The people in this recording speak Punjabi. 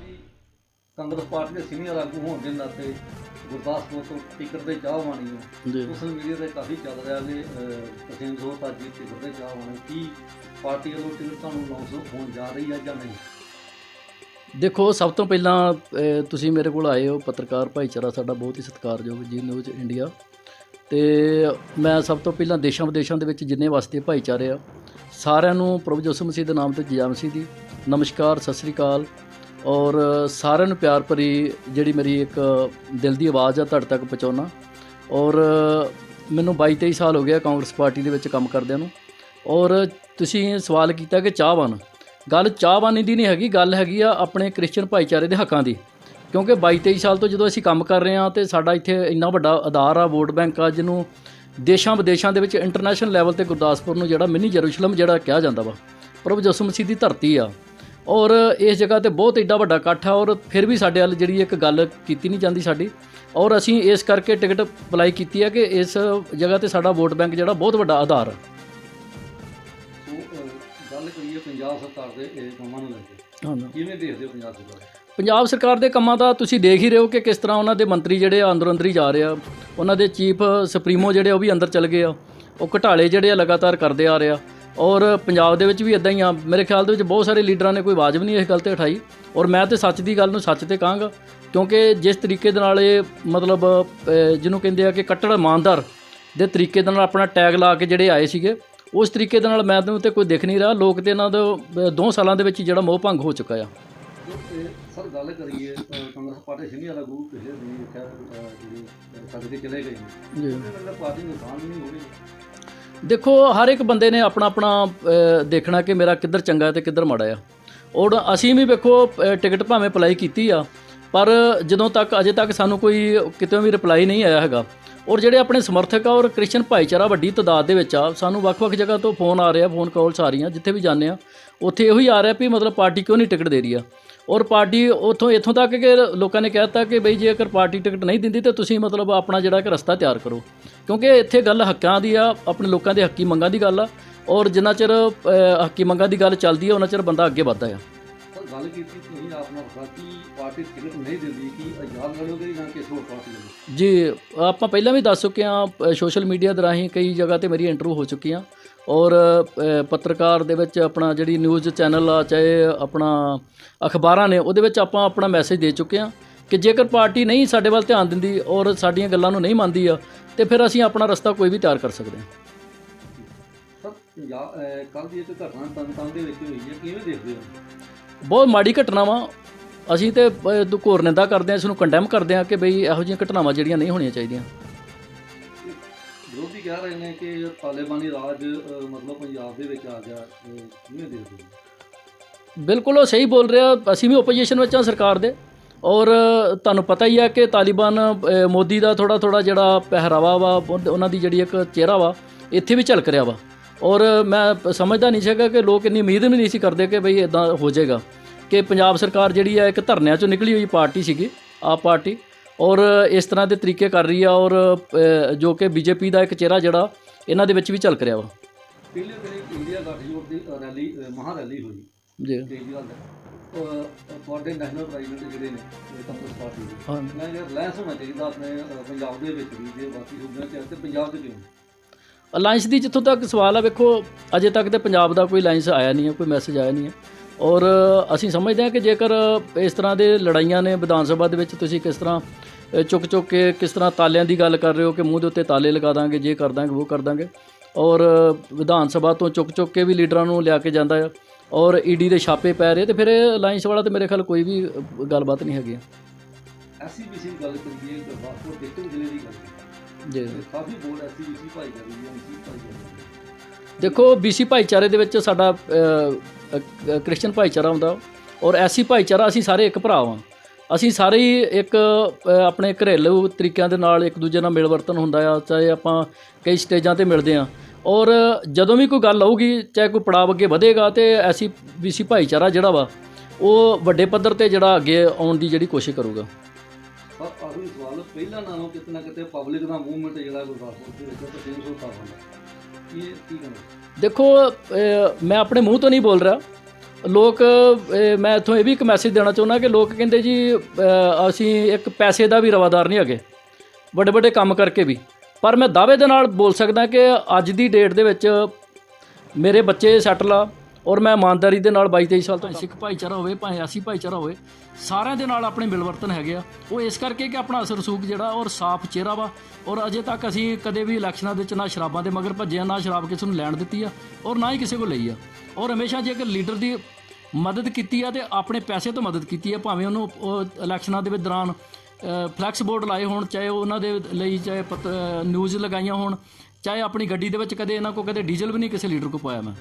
ਜੀ ਕਾਂਗਰਸ ਪਾਰਟੀ ਦੇ ਸੀਨੀਅਰ ਆਗੂ ਹੋਣ ਦੇ ਨਾਤੇ ਗੁਰਦਾਸਪੁਰ ਤੋਂ ਟਿਕਟ ਦੇ ਚਾਹਵਾਨੀ ਹੋ ਜੀ। ਸੋਸ਼ਲ ਮੀਡੀਆ ਤੇ ਕਾਫੀ ਚੱਲ ਰਿਹਾ ਕਿ ਤਸੀਮ ਸੋਤ ਅੱਜ ਟਿਕਟ ਦੇ ਚਾਹਵਾਨੀ। ਕੀ ਪਾਰਟੀ ਵੱਲੋਂ ਟਿਕਟ ਤੁਹਾਨੂੰ ਅਨਾਉਂਸ ਹੋਣ ਜਾ ਰਹੀ ਹੈ ਜਾਂ ਨਹੀਂ? ਦੇਖੋ ਸਭ ਤੋਂ ਪਹਿਲਾਂ ਤੁਸੀਂ ਮੇਰੇ ਕੋਲ ਆਏ ਹੋ ਪੱਤਰਕਾਰ ਭਾਈਚਾਰਾ ਸਾਡਾ ਬਹੁਤ ਹੀ ਸਤਿਕਾਰਯੋਗ ਜੀ ਨਿਊਜ਼ ਇੰਡੀਆ ਤੇ ਮੈਂ ਸਭ ਤੋਂ ਪਹਿਲਾਂ ਦੇਸ਼ਾਂ ਵਿਦੇਸ਼ਾਂ ਦੇ ਵਿੱਚ ਜਿੰਨੇ ਵਸਦੇ ਭਾਈਚਾਰੇ ਆ, ਸਾਰਿਆਂ ਨੂੰ ਪ੍ਰਭੂ ਯਿਸੂ ਮਸੀਹ ਦੇ ਨਾਮ ਤੇ ਜੈ ਮਸੀਹ ਦੀ ਨਮਸਕਾਰ, ਸਤਿ ਸ੍ਰੀ ਅਕਾਲ। ਔਰ ਸਾਰਿਆਂ ਨੂੰ ਪਿਆਰ ਭਰੀ ਜਿਹੜੀ ਮੇਰੀ ਇੱਕ ਦਿਲ ਦੀ ਆਵਾਜ਼ ਆ, ਤੁਹਾਡੇ ਤੱਕ ਪਹੁੰਚਾਉਣਾ। ਔਰ ਮੈਨੂੰ 22 23 ਸਾਲ ਹੋ ਗਿਆ ਕਾਂਗਰਸ ਪਾਰਟੀ ਦੇ ਵਿੱਚ ਕੰਮ ਕਰਦਿਆਂ ਨੂੰ। ਔਰ ਤੁਸੀਂ ਸਵਾਲ ਕੀਤਾ ਕਿ ਚਾਹਵਾਨ। ਗੱਲ ਚਾਹਵਾਨੀ ਦੀ ਨਹੀਂ ਹੈਗੀ, ਗੱਲ ਹੈਗੀ ਆ ਆਪਣੇ ਕ੍ਰਿਸਚੀਅਨ ਭਾਈਚਾਰੇ ਦੇ ਹੱਕਾਂ ਦੀ। ਕਿਉਂਕਿ 22 23 ਸਾਲ ਤੋਂ ਜਦੋਂ ਅਸੀਂ ਕੰਮ ਕਰ ਰਹੇ ਹਾਂ ਤੇ ਸਾਡਾ ਇੱਥੇ ਇੰਨਾ ਵੱਡਾ ਆਧਾਰ ਆ ਵੋਟ ਬੈਂਕ ਆ ਜਿਹਨੂੰ ਦੇਸ਼ਾਂ ਵਿਦੇਸ਼ਾਂ ਦੇ ਵਿੱਚ ਇੰਟਰਨੈਸ਼ਨਲ ਲੈਵਲ ਤੇ ਗੁਰਦਾਸਪੁਰ ਨੂੰ ਜਿਹੜਾ ਮਿਨੀ ਜਰੂਸ਼ਲਮ ਜਿਹੜਾ ਕਿਹਾ ਜਾਂਦਾ ਵਾ ਪ੍ਰਭੂ ਯਿਸੂ ਮਸੀਹ ਦੀ ਧਰਤੀ ਆ। ਔਰ ਇਸ ਜਗ੍ਹਾ ਤੇ ਬਹੁਤ ਏਡਾ ਵੱਡਾ ਇਕੱਠ ਆ ਔਰ ਫਿਰ ਵੀ ਸਾਡੇ ਵੱਲ ਜਿਹੜੀ ਇੱਕ ਗੱਲ ਕੀਤੀ ਨਹੀਂ ਜਾਂਦੀ ਸਾਡੀ। ਔਰ ਅਸੀਂ ਇਸ ਕਰਕੇ ਟਿਕਟ ਅਪਲਾਈ ਕੀਤੀ ਹੈ ਕਿ ਇਸ ਜਗ੍ਹਾ ਤੇ ਸਾਡਾ ਵੋਟ ਬੈਂਕ ਜਿਹੜਾ ਬਹੁਤ ਵੱਡਾ ਆਧਾਰ ਆ। ਗੱਲ ਕਰੀਏ ਪੰਜਾਬ ਸਰਕਾਰ ਦੇ ਇਹ ਕੰਮਾਂ ਨੂੰ ਲੈ ਕੇ। ਹਾਂ। ਕਿਵੇਂ ਦੇਖਦੇ ਹੋ ਪੰਜਾਬ ਸਰਕਾਰ? ਪੰਜਾਬ ਸਰਕਾਰ ਦੇ ਕੰਮਾਂ ਦਾ ਤੁਸੀਂ ਦੇਖ ਹੀ ਰਹੇ ਹੋ ਕਿ ਕਿਸ ਤਰ੍ਹਾਂ ਉਹਨਾਂ ਦੇ ਮੰਤਰੀ ਜਿਹੜੇ ਆ ਅੰਦਰੋਂ ਅੰਦਰ ਹੀ ਜਾ ਰਹੇ ਆ। ਉਹਨਾਂ ਦੇ ਚੀਫ ਸੁਪਰੀਮੋ ਜਿਹੜੇ ਆ, ਉਹ ਵੀ ਅੰਦਰ ਚਲ ਗਏ ਆ। ਉਹ ਘਟਾਲੇ ਜਿਹੜੇ ਆ ਲਗਾਤਾਰ ਕਰਦੇ ਆ ਰਹੇ ਆ। ਔਰ ਪੰਜਾਬ ਦੇ ਵਿੱਚ ਵੀ ਇਦਾਂ ਹੀ ਆ। ਮੇਰੇ ਖਿਆਲ ਦੇ ਵਿੱਚ ਬਹੁਤ ਸਾਰੇ ਲੀਡਰਾਂ ਨੇ ਕੋਈ ਆਵਾਜ਼ ਵੀ ਨਹੀਂ ਇਸ ਗੱਲ ਤੇ ਉਠਾਈ। ਔਰ ਮੈਂ ਤੇ ਸੱਚ ਦੀ ਗੱਲ ਨੂੰ ਸੱਚ ਤੇ ਕਹਾਂਗਾ ਕਿਉਂਕਿ ਜਿਸ ਤਰੀਕੇ ਦੇ ਨਾਲ ਇਹ ਮਤਲਬ ਜਿਹਨੂੰ ਕਹਿੰਦੇ ਆ ਕਿ ਕੱਟੜ ਇਮਾਨਦਾਰ ਦੇ ਤਰੀਕੇ ਦੇ ਨਾਲ ਆਪਣਾ ਟੈਗ ਲਾ ਕੇ ਜਿਹੜੇ ਆਏ ਸੀਗੇ ਉਸ ਤਰੀਕੇ ਦੇ ਨਾਲ ਮੈਂ ਤੇ ਕੋਈ ਦਿਖ ਨਹੀਂ ਰਿਹਾ। ਲੋਕ ਤੇ ਇਹਨਾਂ ਦਾ ਅਹ, ਦੋ ਸਾਲਾਂ ਦੇ ਵਿੱਚ ਹੀ ਜਿਹੜਾ ਮੋਹ ਭੰਗ ਹੋ ਚੁੱਕਾ ਆ। ਸਰ ਗੱਲ ਕਰੀਏ ਕਾਂਗਰਸ ਪਾਰਟੀ ਸੀਨੀਅਰ ਆਗੂ ਦਿਨ ਦੇਖਿਆ ਅਹ, ਜਿਹੜੇ ਕੇ ਚਲੇ ਗਏ ਨੇ। ਜੀ। ਨਾਲ ਪਾਰਟੀ ਨੂੰ ਨੁਕਸਾਨ ਨਹੀਂ ਹੋਣੀ ਦੇਖੋ ਹਰ ਇੱਕ ਬੰਦੇ ਨੇ ਆਪਣਾ ਆਪਣਾ ਦੇਖਣਾ ਕਿ ਮੇਰਾ ਕਿੱਧਰ ਚੰਗਾ ਹੈ ਤੇ ਕਿੱਧਰ ਮਾੜਾ ਆ। ਔਰ ਅਸੀਂ ਵੀ ਵੇਖੋ ਟਿਕਟ ਭਾਵੇਂ ਅਪਲਾਈ ਕੀਤੀ ਆ ਪਰ ਜਦੋਂ ਤੱਕ ਅਜੇ ਤੱਕ ਸਾਨੂੰ ਕੋਈ ਕਿਤੇ ਵੀ ਰਿਪਲਾਈ ਨਹੀਂ ਆਇਆ ਹੈਗਾ। ਔਰ ਜਿਹੜੇ ਆਪਣੇ ਸਮਰਥਕ ਆ ਔਰ ਕ੍ਰਿਸਚੀਅਨ ਭਾਈਚਾਰਾ ਵੱਡੀ ਤਾਦਾਦ ਦੇ ਵਿੱਚ ਆ, ਸਾਨੂੰ ਵੱਖ-ਵੱਖ ਜਗ੍ਹਾ ਤੋਂ ਫੋਨ ਆ ਰਿਹਾ ਫੋਨ ਕਾਲਸ ਆ ਰਹੀਆਂ, ਜਿੱਥੇ ਵੀ ਜਾਂਦੇ ਆ, ਉੱਥੇ ਇਹੋ ਹੀ ਆ ਰਿਹਾ ਵੀ ਮਤਲਬ ਪਾਰਟੀ ਕਿਉਂ ਨਹੀਂ ਟਿਕਟ ਦੇ ਰਹੀ ਆ? ਔਰ ਪਾਰਟੀ ਉਥੋਂ, ਇੱਥੋਂ ਤੱਕ ਕਿ ਲੋਕਾਂ ਨੇ ਕਹਿਤਾ ਕਿ ਬਈ ਜੇਕਰ ਪਾਰਟੀ ਟਿਕਟ ਨਹੀਂ ਦਿੰਦੀ ਤੇ ਤੁਸੀਂ ਮਤਲਬ ਆਪਣਾ ਜਿਹੜਾ ਕਿ ਰਸਤਾ ਤਿਆਰ ਕਰੋ। ਕਿਉਂਕਿ ਇੱਥੇ ਗੱਲ ਹੱਕਾਂ ਦੀ ਆ, ਆਪਣੇ ਲੋਕਾਂ ਦੇ ਹੱਕੀ ਮੰਗਾਂ ਦੀ ਗੱਲ ਆ, ਔਰ ਜਿੰਨਾ ਚਿਰ ਹੱਕੀ ਮੰਗਾਂ ਦੀ ਗੱਲ ਚੱਲਦੀ ਆ, ਉਹਨਾਂ ਚਿਰ ਬੰਦਾ ਅੱਗੇ ਵੱਧਦਾ ਆ। ਗੱਲ ਕੀਤੀ ਤੁਸੀਂ ਆਪਣਾ ਕਿ ਪਾਰਟੀ ਟਿਕਟ ਨਹੀਂ ਦਿੰਦੀ ਕਿ ਆਜ਼ਾਦ ਲੜੋਗੇ ਜਾਂ ਕਿਸੇ ਹੋਰ ਪਾਰਟੀ ਨਾਲ ਜੀ ਆਪਾਂ ਪਹਿਲਾਂ ਵੀ ਦੱਸ ਚੁੱਕੇ ਹਾਂ ਸੋਸ਼ਲ ਮੀਡੀਆ ਦੇ ਰਾਹੀਂ ਕਈ ਜਗ੍ਹਾ ਤੇ ਮੇਰੀ ਇੰਟਰਵਿਊ ਹੋ ਚੁੱਕੀਆਂ ਔਰ ਪੱਤਰਕਾਰ ਦੇ ਵਿੱਚ ਆਪਣਾ ਜਿਹੜੀ ਨਿਊਜ਼ ਚੈਨਲ ਆ ਚਾਹੇ ਆਪਣਾ ਅਖਬਾਰਾਂ ਨੇ ਉਹਦੇ ਵਿੱਚ ਆਪਾਂ ਆਪਣਾ ਮੈਸੇਜ ਦੇ ਚੁੱਕੇ ਹਾਂ ਕਿ ਜੇਕਰ ਪਾਰਟੀ ਨਹੀਂ ਸਾਡੇ ਵੱਲ ਧਿਆਨ ਦਿੰਦੀ ਔਰ ਸਾਡੀਆਂ ਗੱਲਾਂ ਨੂੰ ਨਹੀਂ ਮੰਨਦੀ ਆ ਤੇ ਫਿਰ ਅਸੀਂ ਆਪਣਾ ਰਸਤਾ ਕੋਈ ਵੀ ਤਿਆਰ ਕਰ ਸਕਦੇ ਹਾਂ। ਕੱਲ ਦੀ ਇੱਕ ਘਟਨਾ ਤਨਤਨ ਦੇ ਵਿੱਚ ਹੋਈ ਹੈ ਕਿਵੇਂ ਦੇਖਦੇ ਹੋ? ਬਹੁਤ ਮਾੜੀ ਘਟਨਾ ਵਾ। ਅਸੀਂ ਤੇ ਘੋਰ ਨਿੰਦਾ ਕਰਦੇ ਹਾਂ ਇਸ ਨੂੰ ਕੰਡੈਮ ਕਰਦੇ ਹਾਂ ਕਿ ਬਈ ਇਹੋ ਜਿਹੀਆਂ ਘਟਨਾਵਾਂ ਜਿਹੜੀਆਂ ਨਹੀਂ ਹੋਣੀਆਂ ਚਾਹੀਦੀਆਂ। ਵਿਰੋਧੀ ਕਹਿ ਰਹੇ ਨੇ ਕਿ ਤਾਲਿਬਾਨੀ ਰਾਜ ਮਤਲਬ ਪੰਜਾਬ ਦੇ ਵਿੱਚ ਆ ਗਿਆ ਕਿਵੇਂ ਦੇਖਦੇ ਬਿਲਕੁਲ ਉਹ ਸਹੀ ਬੋਲ ਰਿਹਾ। ਅਸੀਂ ਵੀ ਓਪੋਜੀਸ਼ਨ ਵਿੱਚ ਹਾਂ ਸਰਕਾਰ ਦੇ। ਔਰ ਤੁਹਾਨੂੰ ਪਤਾ ਹੀ ਹੈ ਕਿ ਤਾਲਿਬਾਨ ਮੋਦੀ ਦਾ ਥੋੜਾ ਥੋੜਾ ਜਿਹੜਾ ਪਹਿਰਾਵਾ ਵਾ ਉਹ- ਉਹਨਾਂ ਦੀ ਜਿਹੜੀ ਇੱਕ ਚਿਹਰਾ ਵਾ ਇੱਥੇ ਵੀ ਝਲਕ ਰਿਹਾ ਵਾ। ਔਰ ਮੈਂ ਸਮਝਦਾ ਨਹੀਂ ਸੀਗਾ ਕਿ ਲੋਕ ਇੰਨੀ ਉਮੀਦ ਵੀ ਨਹੀਂ ਸੀ ਕਰਦੇ ਕਿ ਬਈ ਇਦਾਂ ਹੋ ਜਾਏਗਾ ਕਿ ਪੰਜਾਬ ਸਰਕਾਰ ਜਿਹੜੀ ਹੈ ਇੱਕ ਧਰਨਿਆਂ ਚੋਂ ਨਿਕਲੀ ਹੋਈ ਪਾਰਟੀ ਸੀਗੀ ਆਪ ਪਾਰਟੀ ਔਰ ਇਸ ਤਰ੍ਹਾਂ ਦੇ ਤਰੀਕੇ ਕਰ ਰਹੀ ਆ ਔਰ ਜੋ ਕਿ ਬੀਜੇਪੀ ਦਾ ਇੱਕ ਚਿਹਰਾ ਜਿਹੜਾ ਇਹਨਾਂ ਦੇ ਵਿੱਚ ਵੀ ਝਲਕ ਰਿਹਾ ਵਾ। ਪਹਿਲੇ ਦਿਨ ਇੰਡੀਆ ਦੀ ਅਹ, ਰੈਲੀ ਅਹ, ਮਹਾਂ ਰੈਲੀ ਹੋਈ ਜੀ। ਕੇਜਰੀਵਾਲ ਦਾ। ਤੁਹਾਡੇ ਨੈਸ਼ਨਲ ਪ੍ਰੈਜ਼ੀਡੈਂਟ ਜਿਹੜੇ ਨੇ ਕਾਂਗਰਸ ਪਾਰਟੀ ਦੇ ਹਾਂ। ਮੈਂ ਯਾਰ ਲੈਸ ਹੋਣਾ ਚਾਹੀਦਾ ਆਪਣੇ ਪੰਜਾਬ ਦੇ ਵਿੱਚ ਵੀ ਜੇ ਬਾਕੀ ਸੂਬਿਆਂ ਤੇ ਪੰਜਾਬ ਕਿਉਂ? ਅਲਾਈਅੰਸ ਦੀ ਜਿੱਥੋਂ ਤੱਕ ਸਵਾਲ ਆ, ਵੇਖੋ, ਅਜੇ ਤੱਕ ਤੇ ਪੰਜਾਬ ਦਾ ਕੋਈ ਅਲਾਈਅੰਸ ਆਇਆ ਨਹੀਂ ਹੈ, ਕੋਈ ਮੈਸੇਜ ਆਇਆ ਨਹੀਂ ਹੈ। ਔਰ ਅਸੀਂ ਸਮਝਦੇ ਹਾਂ ਕਿ ਜੇਕਰ ਇਸ ਤਰ੍ਹਾਂ ਦੇ ਲੜਾਈਆਂ ਨੇ ਵਿਧਾਨ ਸਭਾ ਦੇ ਵਿੱਚ, ਤੁਸੀਂ ਕਿਸ ਤਰ੍ਹਾਂ ਚੁੱਕ ਚੁੱਕ ਕੇ ਕਿਸ ਤਰ੍ਹਾਂ ਤਾਲਿਆਂ ਦੀ ਗੱਲ ਕਰ ਰਹੇ ਹੋ ਕਿ ਮੂੰਹ ਦੇ ਉੱਤੇ ਤਾਲੇ ਲਗਾ ਦਾਂਗੇ, ਜੇ ਕਰ ਦਾਂਗੇ ਉਹ ਕਰ ਦਾਂਗੇ। ਔਰ ਵਿਧਾਨ ਸਭਾ ਤੋਂ ਚੁੱਕ ਚੁੱਕ ਕੇ ਵੀ ਲੀਡਰਾਂ ਨੂੰ ਲਿਆ ਕੇ ਜਾਂਦਾ ਆ। ਔਰ ਈਡੀ ਦੇ ਛਾਪੇ ਪੈ ਰਹੇ ਤੇ ਫਿਰ ਅਲਾਈਅੰਸ ਵਾਲਾ ਤੇ ਮੇਰੇ ਖਿਆਲ ਕੋਈ ਵੀ ਗੱਲਬਾਤ ਨਹੀਂ ਹੈਗੀ ਐਸਸੀਬੀਸੀ ਦੀ ਗੱਲ ਕਰੀਏ ਗੁਰਦਾਸਪੁਰ ਦੇਖੋ ਜ਼ਿਲ੍ਹੇ ਦੀ ਗੱਲ ਜੀ। ਕਾਫੀ ਐਸਸੀਬੀਸੀ ਭਾਈਚਾਰੇ ਦੀ ਦੇਖੋ ਬੀਸੀ ਭਾਈਚਾਰੇ ਦੇ ਵਿੱਚ ਸਾਡਾ ਕ੍ਰਿਸਚੀਅਨ ਭਾਈਚਾਰਾ ਹੁੰਦਾ। ਔਰ ਐਸੀ ਭਾਈਚਾਰਾ ਅਸੀਂ ਸਾਰੇ ਇੱਕ ਭਰਾ ਵਾਂ। ਅਸੀਂ ਸਾਰੇ ਹੀ ਇੱਕ ਆਪਣੇ ਘਰੇਲੂ ਤਰੀਕਿਆਂ ਦੇ ਨਾਲ ਇੱਕ ਦੂਜੇ ਨਾਲ ਮਿਲ ਵਰਤਨ ਹੁੰਦਾ ਆ ਚਾਹੇ ਆਪਾਂ ਕਈ ਸਟੇਜਾਂ ਤੇ ਮਿਲਦੇ ਆ। ਔਰ ਜਦੋਂ ਵੀ ਕੋਈ ਗੱਲ ਆਊਗੀ ਚਾਹੇ ਕੋਈ ਪੜਾਅ ਅੱਗੇ ਵਧੇਗਾ ਤੇ ਐਸੀ ਬੀਸੀ ਭਾਈਚਾਰਾ ਜਿਹੜਾ ਵਾ ਉਹ ਵੱਡੇ ਪੱਧਰ ਤੇ ਜਿਹੜਾ ਅੱਗੇ ਆਉਣ ਦੀ ਜਿਹੜੀ ਕੋਸ਼ਿਸ਼ ਕਰੂਗਾ। ਪਰ ਸਵਾਲ ਪਹਿਲਾਂ ਨਾਲੋਂ ਕਿਤੇ ਕਿਤੇ ਪਬਲਿਕ ਦਾ ਮੂਵਮੈਂਟ ਜਿਹੜਾ ਗੁਰਦਾਸਪੁਰ ਦੇ ਵਿੱਚ ਤਸੀਮ ਸੁਲਤਾਨ ਦਾ ਇਹ ਕੀ ਕਹਿੰਦੇ ਦੇਖੋ ਮੈਂ ਆਪਣੇ ਮੂੰਹ ਤੋਂ ਨਹੀਂ ਬੋਲ ਰਿਹਾ। ਲੋਕ ਮੈਂ ਇੱਥੋਂ ਇਹ ਵੀ ਇੱਕ ਮੈਸੇਜ ਦੇਣਾ ਚਾਹੁੰਦਾ ਕਿ ਲੋਕ ਕਹਿੰਦੇ ਜੀ ਅਸੀਂ ਇੱਕ ਪੈਸੇ ਦਾ ਵੀ ਰਵਾਦਾਰ ਨਹੀਂ ਹੈਗੇ। ਵੱਡੇ ਵੱਡੇ ਕੰਮ ਕਰਕੇ ਵੀ। ਪਰ ਮੈਂ ਦਾਅਵੇ ਦੇ ਨਾਲ ਬੋਲ ਸਕਦਾ ਕਿ ਅੱਜ ਦੀ ਡੇਟ ਦੇ ਵਿੱਚ ਮੇਰੇ ਬੱਚੇ ਸੈਟਲ ਆ। ਔਰ ਮੈਂ ਇਮਾਨਦਾਰੀ ਦੇ ਨਾਲ 22 23 ਸਾਲ ਤੋਂ ਸਿੱਖ ਭਾਈਚਾਰਾ ਹੋਵੇ, ਭਾਵੇਂ ਐਸੀ ਭਾਈਚਾਰਾ ਹੋਵੇ, ਸਾਰਿਆਂ ਦੇ ਨਾਲ ਆਪਣੇ ਮਿਲਵਰਤਨ ਹੈਗੇ ਆ। ਉਹ ਇਸ ਕਰਕੇ ਕਿ ਆਪਣਾ ਅਸਰ ਰਸੂਖ ਜਿਹੜਾ ਔਰ ਸਾਫ਼ ਚਿਹਰਾ ਵਾ, ਔਰ ਅਜੇ ਤੱਕ ਅਸੀਂ ਕਦੇ ਵੀ ਇਲੈਕਸ਼ਨਾਂ ਦੇ ਵਿੱਚ ਨਾ ਸ਼ਰਾਬਾਂ ਦੇ ਮਗਰ ਭੱਜਿਆ ਨਾ ਸ਼ਰਾਬ ਕਿਸੇ ਨੂੰ ਲੈਣ ਦਿੱਤੀ ਆ, ਔਰ ਨਾ ਹੀ ਕਿਸੇ ਕੋਲ ਲਈ ਆ। ਔਰ ਹਮੇਸ਼ਾ ਜੇਕਰ ਲੀਡਰ ਦੀ ਮਦਦ ਕੀਤੀ ਆ ਤੇ ਆਪਣੇ ਪੈਸੇ ਤੋਂ ਮਦਦ ਕੀਤੀ ਆ, ਭਾਵੇਂ ਉਹਨੂੰ ਇਲੈਕਸ਼ਨਾਂ ਦੇ ਵਿੱਚ ਦੌਰਾਨ ਫਲੈਕਸ ਬੋਰਡ ਲਾਏ ਹੋਣ, ਚਾਹੇ ਉਹਨਾਂ ਦੇ ਲਈ ਚਾਹੇ ਨਿਊਜ਼ ਲਗਾਈਆਂ ਹੋਣ, ਚਾਹੇ ਆਪਣੀ ਗੱਡੀ ਦੇ ਵਿੱਚ ਕਦੇ ਇਹਨਾਂ ਕੋ ਕਦੇ ਡੀਜ਼ਲ ਵੀ ਨਹੀਂ ਕਿਸੇ ਲੀਡਰ ਕੋ ਪਾਇਆ ਮੈਂ।